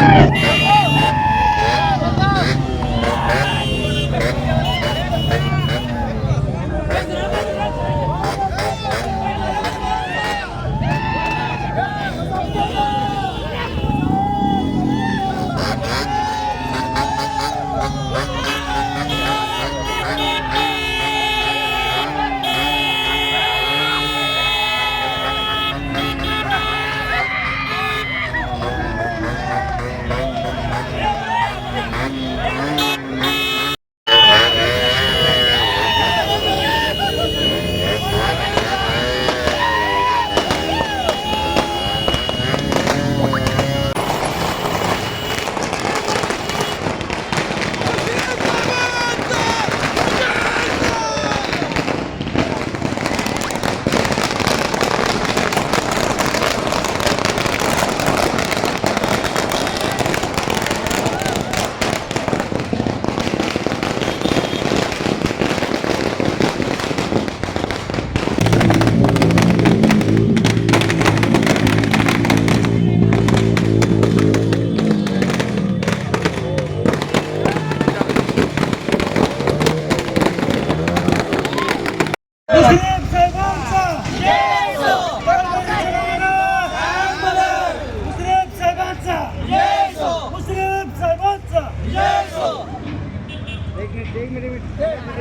Mushrif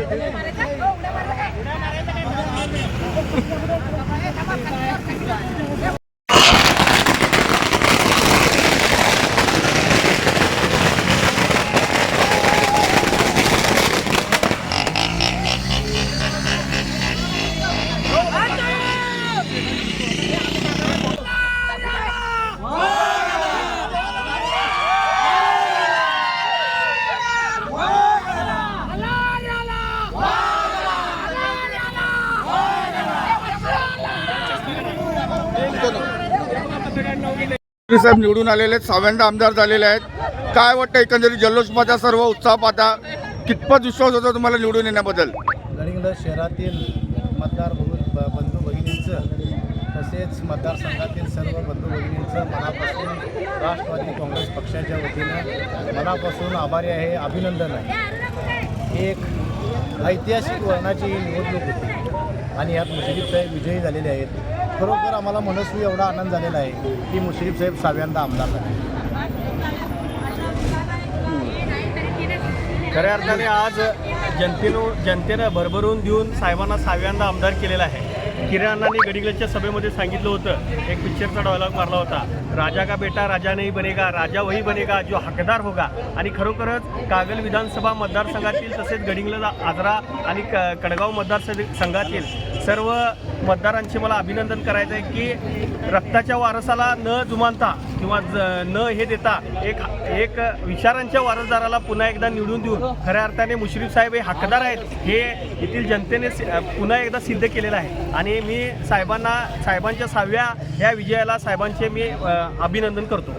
udah mereka oh, udah mereka udah mereka साहेब निवडून आलेले आहेत सहाव्यांदा आमदार झालेले आहेत. काय वाटतं एकंदरीत जल्लोषमाचा सर्व उत्साह पाहता? कितपत विश्वास होता तुम्हाला निवडून येण्याबद्दल? गडिंग्लज शहरातील मतदार बघू- बंधू भगिनींचं तसेच मतदारसंघातील सर्व बंधू भगिनींचं मनापासून राष्ट्रवादी काँग्रेस पक्षाच्या वतीनं मनापासून आभारी आहे अभिनंदन आहे. एक ऐतिहासिक वर्णाची ही निवडणूक होती. आणि यात मुश्रीफ साहेब विजयी झालेले आहेत. खरोखर आम्हाला मनस्वी एवढा आनंद झालेला आहे की मुश्रीफ साहेब सहाव्यांदा आमदार झाले. खऱ्या अर्थाने आज जनतेनं जनतेनं भरभरून देऊन साहेबांना सहाव्यांदा आमदार केलेला आहे. किरण अण्णांनी सभेमध्ये सांगितलं होतं. एक पिक्चरचा डायलॉग मारला होता. राजा का बेटा राजा नाही बनेगा राजा वही बनेगा जो हकदार होगा. आणि खरोखरच कागल विधानसभा मतदारसंघातील तसेच गडिंगला आजरा आणि क कडगाव मतदारसंघातील सर्व मतदारांचे मला अभिनंदन करायचं आहे की रक्ताच्या वारसाला न जुमानता किंवा न हे देता एक एक विचारांच्या वारसदाराला पुन्हा एकदा निवडून देऊन खऱ्या अर्थाने मुश्रीफ साहेब हे हकदार आहेत. हे येथील जनतेने पुन्हा एकदा सिद्ध केलेलं आहे. आणि मी साहेबांना साहेबांच्या सहाव्या या विजयाला साहेबांचे मी अभिनंदन करतो.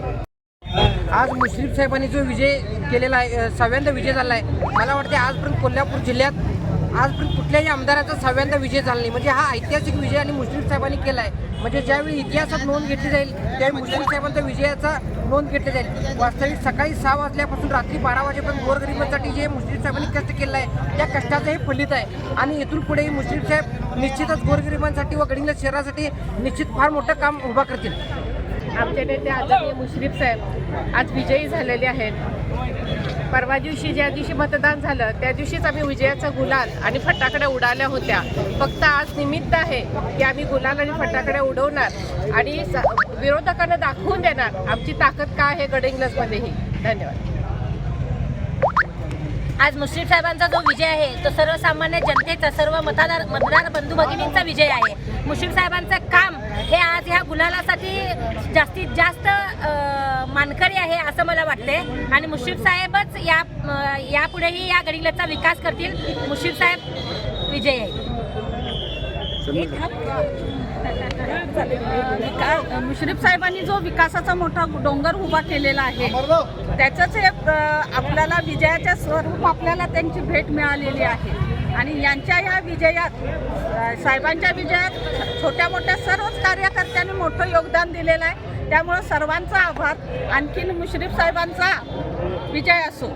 आज मुश्रीफ साहेबांनी जो विजय केलेला आहे सहाव्यांदा विजय झाला आहे मला वाटते आजपर्यंत कोल्हापूर जिल्ह्यात आजपर्यंत कुठल्याही आमदाराचा सहाव्यांदा विजय झाला नाही. म्हणजे हा ऐतिहासिक विजय आणि मुश्रीफ साहेबांनी केला आहे. म्हणजे ज्यावेळी इतिहासात नोंद घेतली जाईल त्यावेळी मुश्रीफ साहेबांचा विजयाचा नोंद घेतली जाईल. वास्तविक सकाळी सहा वाजल्यापासून रात्री बारा वाजेपर्यंत गोरगरिबांसाठी जे मुस्लिम साहेबांनी कष्ट केलं आहे त्या कष्टाचं हे फलित आहे. आणि इथून पुढेही मुस्लिम साहेब निश्चितच गोरगरिबांसाठी व गडिंग्लज शहरासाठी निश्चित फार मोठं काम उभा करतील. आमचे नेते आदरणीय मुश्रीफ साहेब आज विजयी झालेले आहेत. परवा दिवशी ज्या दिवशी मतदान झालं त्या दिवशीच आम्ही विजयाचा गुलाल आणि फटाकड्या उडाल्या होत्या. फक्त आज निमित्त आहे की आम्ही गुलाल आणि फटाकड्या उडवणार आणि स- विरोधकांना दाखवून देणार. आमची ताकद काय आहे गडिंग्लजमध्येही धन्यवाद. आज मुश्रीफ साहेबांचा जो विजय आहे तो सर्वसामान्य जनतेचा सर्व मतदार मतदार बंधू भगिनींचा विजय आहे. मुश्रीफ साहेबांचं काम हे आज ह्या गुलालासाठी जास्तीत जास्त मानकरी आहे असं मला वाटते आणि मुश्रीफ साहेबच या यापुढेही या गडिंगलजचा विकास करतील. मुश्रीफ साहेब विजय आहे मुश्रीफ साहेबांनी जो विकासाचा मोठा डोंगर उभा केलेला आहे त्याचंच हे आपल्याला विजयाच्या स्वरूप आपल्याला त्यांची भेट मिळालेली आहे. आणि यांच्या ह्या विजयात साहेबांच्या विजयात छोट्या मोठ्या सर्वच कार्यकर्त्यांनी मोठं योगदान दिलेलं आहे. त्यामुळं सर्वांचा आभार. आणखीन मुश्रीफ साहेबांचा विजय असो.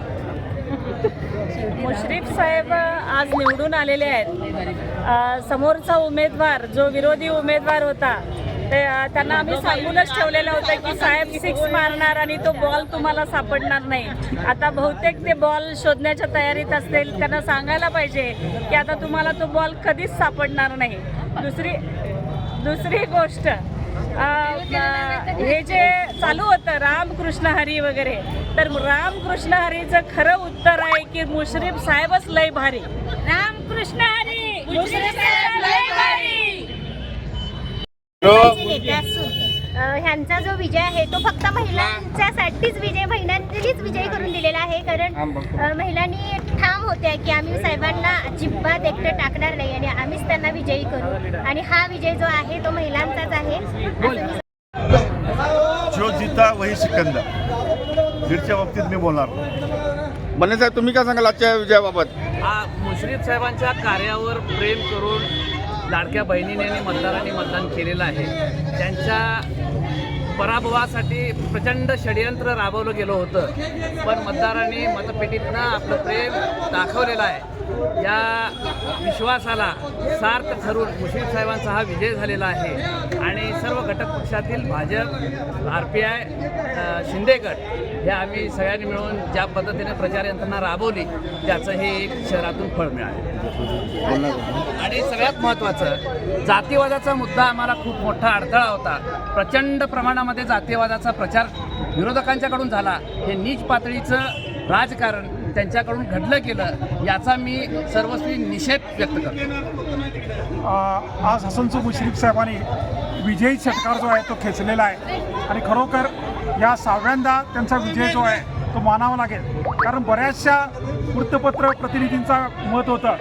मुश्रीफ साहेब आज निवडून आलेले आहेत. समोरचा उमेदवार जो विरोधी उमेदवार होता ते त्यांना आम्ही सांगूनच ठेवलेलं होतं की साहेब सिक्स मारणार आणि तो बॉल तुम्हाला सापडणार नाही. आता बहुतेक ते बॉल शोधण्याच्या तयारीत असतील. त्यांना सांगायला पाहिजे की आता तुम्हाला तो बॉल कधीच सापडणार नाही. दुसरी दुसरी गोष्ट हे जे चालू होतं रामकृष्ण हरी वगैरे तर रामकृष्ण हरीचं खरं उत्तर आहे की मुश्रीफ साहेबच लय भारी. रामकृष्ण हरी मुश्रीफ साहेब लय भारी ह्यांचा जो विजय आहे तो फक्त महिलांच्यासाठीच विजय महिलांनीच विजय करून दिलेला आहे. कारण महिलांनी ठाम होत्या की आम्ही साहेबांना अजिबात एकटं टाकणार नाही आणि आम्हीच त्यांना विजयी करू. आणि हा विजय जो आहे तो महिलांचाच आहे. जो जिता वही सिकंदर. बीडच्या बाबतीत मी बोलणार. बने साहेब तुम्ही काय सांगाल आजच्या विजयाबाबत? हा मुश्रीफ साहेबांच्या कार्यावर प्रेम करून लाडक्या बहिणीने आणि मतदारांनी मतदान केलेलं आहे. त्यांच्या पराभवासाठी प्रचंड षडयंत्र राबवलं गेलं होतं. पण मतदारांनी मतपेटीतनं आपलं प्रेम दाखवलेलं आहे. या विश्वासाला सार्थ ठरून मुश्रीफ साहेबांचा हा विजय झालेला आहे. आणि सर्व घटक पक्षातील भाजप आर पी आय शिंदेगड हे आम्ही सगळ्यांनी मिळून ज्या पद्धतीने प्रचार यंत्रणा राबवली त्याचं हे एक शहरातून फळ मिळालं. आणि सगळ्यात महत्त्वाचं जातीवादाचा मुद्दा आम्हाला खूप मोठा अडथळा होता. प्रचंड प्रमाणामध्ये जातीयवादाचा प्रचार विरोधकांच्याकडून झाला. हे नीच पातळीचं राजकारण त्यांच्याकडून घडलं गेलं याचा मी सर्वस्वी निषेध व्यक्त करतो. आज हसनसू मुश्रीफ साहेबांनी विजयी षटकार जो आहे तो खेचलेला आहे. आणि खरोखर या सहाव्यांदा त्यांचा विजय जो आहे तो मानावा लागेल. कारण बऱ्याचशा वृत्तपत्र प्रतिनिधींचा मत होतं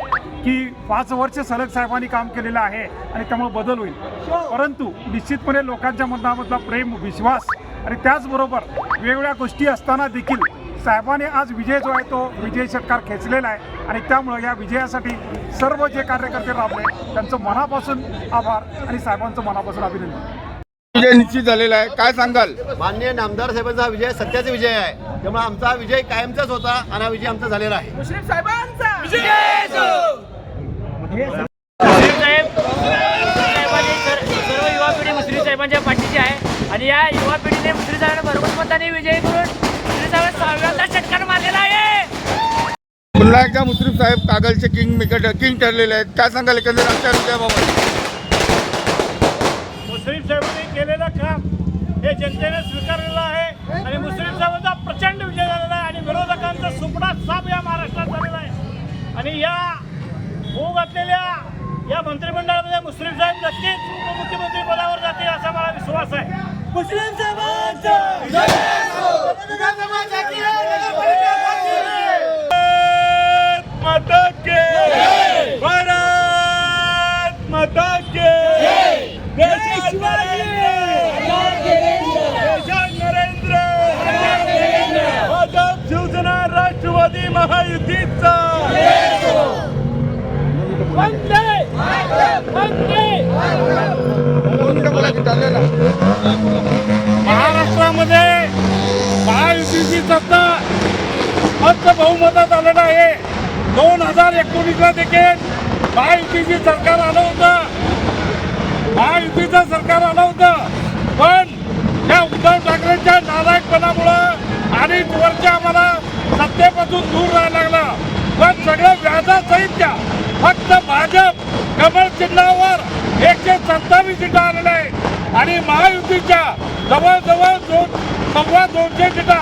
की पाच वर्ष सलग साहेबांनी काम केलेलं आहे आणि त्यामुळे बदल होईल. परंतु निश्चितपणे लोकांच्या मनामधला प्रेम विश्वास आणि त्याचबरोबर वेगवेगळ्या गोष्टी असताना देखील साहेबांनी आज विजय जो आहे तो विजय षटकार खेचलेला आहे आणि त्यामुळं या विजयासाठी सर्व जे कार्यकर्ते राबले त्यांचं मनापासून आभार आणि साहेबांचं मनापासून अभिनंदन. विजय निश्चित झालेला आहे. काय सांगाल? मान्य नामदार साहेबांचा विजय सत्याचा विजय आहे. त्यामुळे आमचा विजय कायमचाच होता आणि हा विजय आमचा झालेला आहे. साहेब साहेबांनी सर- सर्व युवा पिढी मुश्रीफ साहेबांच्या पाठीची आहे. आणि या युवा पिढीने मुश्रीफ साहेबांना भरपूर मताने विजयी करून मुश्रीफ साहेब सहाव्यांदा षटकार मारलेला आहे. पुन्हा एकदा मुश्रीफ साहेब कागलचे किंग मेकर किंग ठरलेले आहेत. काय सांगाल एकंदरीत आजच्या विजयाबाबत मुश्रीफ साहेबांनी केलेलं काम हे जनतेने स्वीकारलेलं आहे आणि मुश्रीफ साहेबांचा प्रचंड विजय झालेला आहे आणि विरोधकांचा सुपडा साप या महाराष्ट्रात झालेला आहे. आणि या होऊ घातलेल्या या मंत्रिमंडळामध्ये मुश्रीफ साहेब नक्कीच उपमुख्यमंत्री पदावर जातील असा मला विश्वास आहे. मुश्रीफ माता के भारत माता के देशात नरेंद्र भाजप शिवसेना राष्ट्रवादी महायुतीचा वंदे वंदे महाराष्ट्रामध्ये महायुतीची सत्ता फक्त बहुमतात आलेलं आहे. दोन हजार एकोणीसला देखील महायुतीची सरकार आलं होतं. महायुतीचं सरकार आलं होतं. पण या उद्धव ठाकरेंच्या नालायकपणामुळं आणि वरच्या आम्हाला सत्तेपासून दूर राहायला लागलं. पण सगळं व्याजासहितच्या फक्त भाजप कमळ चिन्हावर एकशे सत्तावीस सीटा आलेल्या आहेत. आणि महायुतीच्या जवळजवळ दोन सव्वा दोनशे सीटा